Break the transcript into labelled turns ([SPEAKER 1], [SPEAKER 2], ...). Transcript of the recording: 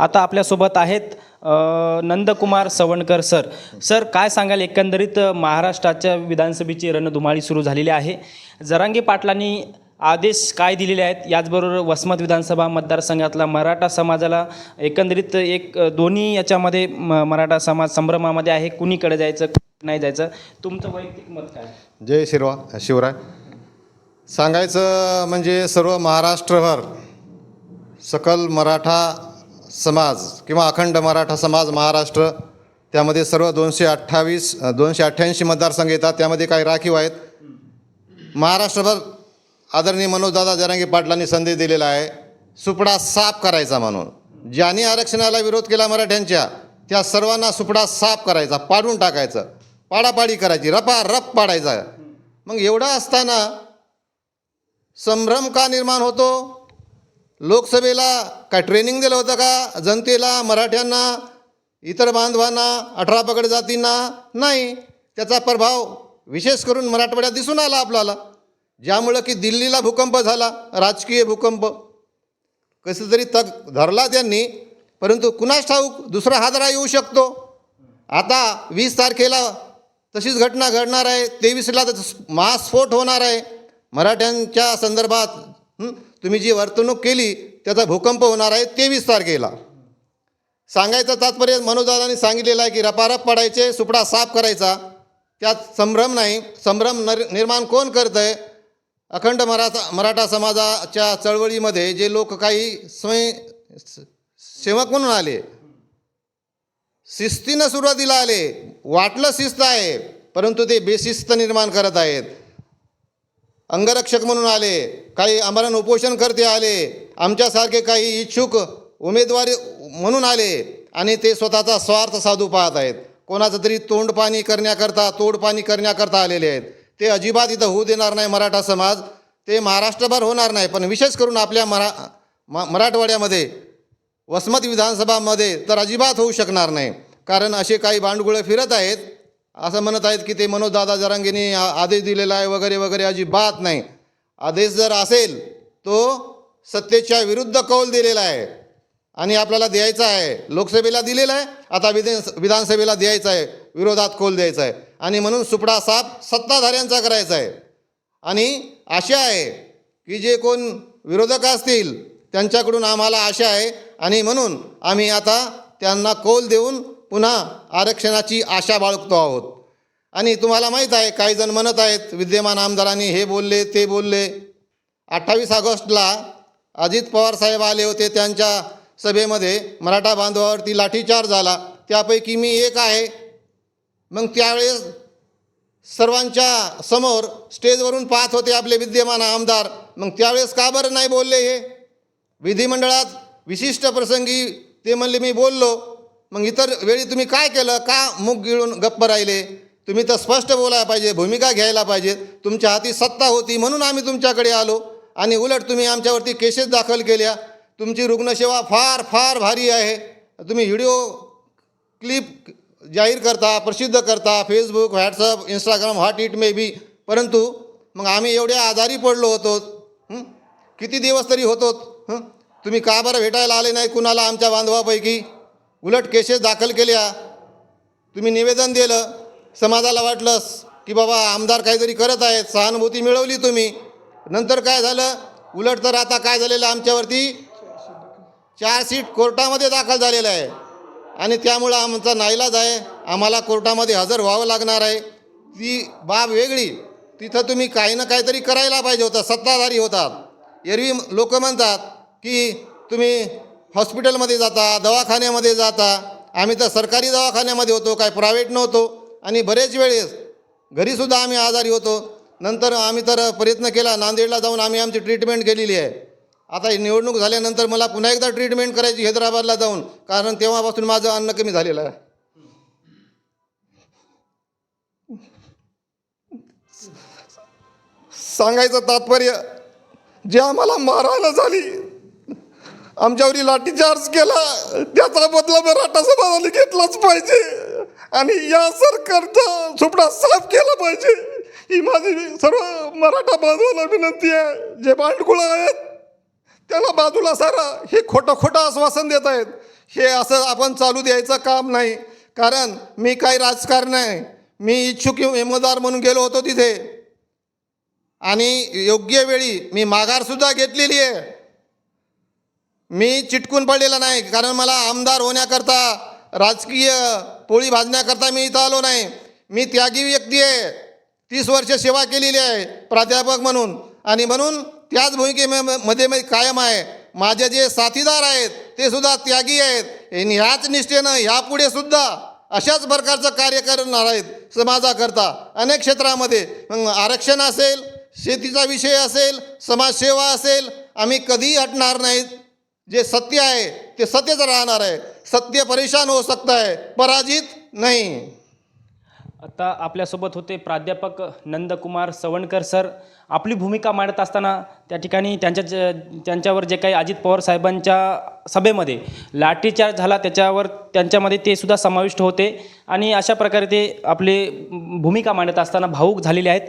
[SPEAKER 1] आता आपल्यासोबत आहेत नंदकुमार सवणकर सर. सर काय सांगाल? एकंदरीत महाराष्ट्राच्या विधानसभेची रणधुमाळी सुरू झालेली आहे. जरांगे पाटलांनी आदेश काय दिलेले आहेत? याचबरोबर वसमत विधानसभा मतदारसंघातला मराठा समाजाला एकंदरीत एक दोन्ही याच्यामध्ये म- मराठा समाज संभ्रमामध्ये आहे. कुणीकडे जायचं नाही जायचं? तुमचं वैयक्तिक मत काय?
[SPEAKER 2] जय शिरवा शिवराय. सांगायचं म्हणजे सर्व महाराष्ट्रभर सकल मराठा समाज किंवा अखंड मराठा समाज महाराष्ट्र त्यामध्ये सर्व दोनशे अठ्ठावीस दोनशे अठ्ठ्याऐंशी मतदारसंघ येतात. त्यामध्ये काही राखीव आहेत. महाराष्ट्रभर आदरणीय मनोजदादा जरांगी पाटलांनी संदेश दिलेला आहे सुपडा साफ करायचा म्हणून. ज्यांनी आरक्षणाला विरोध केला मराठ्यांच्या त्या सर्वांना सुपडा साफ करायचा पाडून टाकायचं. पाडापाडी करायची रपा रप पाडायचा. मग एवढं असताना संभ्रम का निर्माण होतो? लोकसभेला काय ट्रेनिंग दिलं होतं का? जनतेला मराठ्यांना इतर बांधवांना अठरा पगड जातींना? नाही. त्याचा प्रभाव विशेष करून मराठवाड्यात दिसून आला आपल्याला. ज्यामुळं की दिल्लीला भूकंप झाला राजकीय भूकंप. कसं तरी तग धरला त्यांनी परंतु कुणास ठाऊक दुसरा हादरा येऊ शकतो. आता वीस तारखेला तशीच घटना घडणार आहे. तेवीसला तर महास्फोट होणार आहे. मराठ्यांच्या संदर्भात तुम्ही जी वर्तणूक केली त्याचा भूकंप होणार आहे तेवीस तारखेला. सांगायचं तात्पर्य मनोजदादांनी सांगितलेलं आहे की रपारप पडायचे सुपडा साफ करायचा. त्यात संभ्रम नाही. संभ्रम नर निर्माण कोण करतं आहे अखंड मराठा मराठा समाजाच्या चळवळीमध्ये जे लोक काही स्वयं सेवक म्हणून आले शिस्तीनं सुरुवातीला आले वाटलं शिस्त आहे परंतु ते बेशिस्त निर्माण करत आहेत. अंगरक्षक म्हणून आले काही आमरण उपोषण करते आले आमच्यासारखे काही इच्छुक उमेदवारी म्हणून आले आणि ते स्वतःचा स्वार्थ साधू पाहत आहेत. कोणाचं तरी तोंडपाणी करण्याकरता तोडपाणी करण्याकरता आलेले आहेत. ते अजिबात इथं होऊ देणार नाही मराठा समाज. ते महाराष्ट्रभर होणार नाही पण विशेष करून आपल्या मरा म मराठवाड्यामध्ये वसमत विधानसभामध्ये तर अजिबात होऊ शकणार नाही. कारण असे काही भांडगुळे फिरत आहेत असं म्हणत आहेत की ते मनोजदादा जरांगेने आदेश दिलेला आहे वगैरे वगैरे अजिबात नाही. आदेश जर असेल तो सत्तेच्या विरुद्ध कौल दिलेला आहे. आणि आपल्याला द्यायचा आहे. लोकसभेला दिलेला आहे आता विधान विधानसभेला द्यायचा आहे विरोधात कौल द्यायचा आहे. आणि म्हणून सुपडा साप सत्ताधाऱ्यांचा करायचा आहे. आणि आशा आहे की जे कोण विरोधक असतील त्यांच्याकडून आम्हाला आशा आहे. आणि म्हणून आम्ही आता त्यांना कौल देऊन पुन्हा आरक्षणाची आशा बाळगतो आहोत. आणि तुम्हाला माहीत आहे काही जण म्हणत आहेत विद्यमान आमदारांनी हे बोलले ते बोलले. अठ्ठावीस ऑगस्टला अजित पवार साहेब आले होते त्यांच्या सभेमध्ये. मराठा बांधवावरती लाठीचार्ज झाला. त्यापैकी मी एक आहे. मग त्यावेळेस सर्वांच्या समोर स्टेजवरून पाहत होते आपले विद्यमान आमदार. मग त्यावेळेस का बरं नाही बोलले हे? विधिमंडळात विशिष्ट प्रसंगी ते म्हणले मी बोललो. मग इतर वेळी तुम्ही काय केलं? का मुख गिळून गप्प राहिले? तुम्ही तर स्पष्ट बोलायला पाहिजे भूमिका घ्यायला पाहिजे. तुमच्या हाती सत्ता होती म्हणून आम्ही तुमच्याकडे आलो. आणि उलट तुम्ही आमच्यावरती केसेस दाखल केल्या. तुमची रुग्णसेवा फार फार भारी आहे. तुम्ही व्हिडिओ क्लिप जाहीर करता प्रसिद्ध करता. Facebook WhatsApp Instagram hot it may be परंतु मग आम्ही एवढ्या आजारी पडलो होतो. किती दिवस तरी होतो तुम्ही का बरं भेटायला आले नाही कुणाला आमच्या बांधवापैकी? उलट केसेस दाखल केल्या. तुम्ही निवेदन दिलं. समाजाला वाटलं की बाबा आमदार काहीतरी करत आहेत. सहानुभूती मिळवली तुम्ही. नंतर काय झालं? उलट तर आता काय झालेलं आमच्यावरती? चार सीट कोर्टामध्ये दाखल झालेलं आहे. आणि त्यामुळं आमचा नाईलाज आहे. आम्हाला कोर्टामध्ये हजर व्हावं लागणार आहे. ती बाब वेगळी. तिथं तुम्ही काही ना काहीतरी करायला पाहिजे होतं. सत्ताधारी होतात. एरवी लोक म्हणतात की तुम्ही हॉस्पिटलमध्ये जाता दवाखान्यामध्ये जाता. आम्ही तर सरकारी दवाखान्यामध्ये होतो काय प्रायव्हेट नव्हतो. आणि बरेच वेळेस घरीसुद्धा आम्ही आजारी होतो. नंतर आम्ही तर प्रयत्न केला नांदेडला जाऊन आम्ही आमची ट्रीटमेंट केलेली आहे. आता ही निवडणूक झाल्यानंतर मला पुन्हा एकदा ट्रीटमेंट करायची हैदराबादला जाऊन कारण तेव्हापासून माझं अन्न कमी झालेलं आहे. सांगायचं तात्पर्य जे आम्हाला मारायला झाली आमच्यावरी लाठीचार्ज केला. त्याचा बदला मराठा समाजाने घेतलाच पाहिजे. आणि या सरकारचा सुपडा साफ केला पाहिजे. ही माझी सर्व मराठा बांधवाला विनंती आहे. जे बांडकुळं आहेत त्याला बाजूला सारा. हे खोटं खोटं आश्वासन देत आहेत. हे असं आपण चालू द्यायचं काम नाही. कारण मी काही राजकारण आहे. मी इच्छुक उमेदवार म्हणून गेलो होतो तिथे. आणि योग्य वेळी मी माघारसुद्धा घेतलेली आहे. मी चिटकून पडलेला नाही कारण मला आमदार होण्याकरता राजकीय पोळी भाजण्याकरता मी इथं आलो नाही. मी त्यागी व्यक्ती आहे. तीस वर्ष सेवा केलेली आहे प्राध्यापक म्हणून. आणि म्हणून त्याच भूमिकेमध्ये मी कायम आहे. माझे जे साथीदार आहेत ते सुद्धा त्यागी आहेत. आणि ह्याच निष्ठेनं ह्यापुढे सुद्धा अशाच प्रकारचं कार्य करणार आहेत समाजाकरता. अनेक क्षेत्रामध्ये. मग आरक्षण असेल शेतीचा विषय असेल समाजसेवा असेल आम्ही कधीही हटणार नाहीत. जे सत्य आहे ते सत्यच राहणार आहे. सत्य परेशान हो सकता है पराजित नाही.
[SPEAKER 1] आता आपल्यासोबत होते प्राध्यापक नंदकुमार सवणकर सर. आपली भूमिका मांडत असताना त्या ठिकाणी त्यांच्या ज- त्यांच्यावर जे काही अजित पवार साहेबांच्या सभेमध्ये लाठीचार्ज झाला त्याच्यावर त्यांच्यामध्ये ते सुद्धा समाविष्ट होते. आणि अशा प्रकारे ते आपले भूमिका मांडत असताना भावूक झालेले आहेत.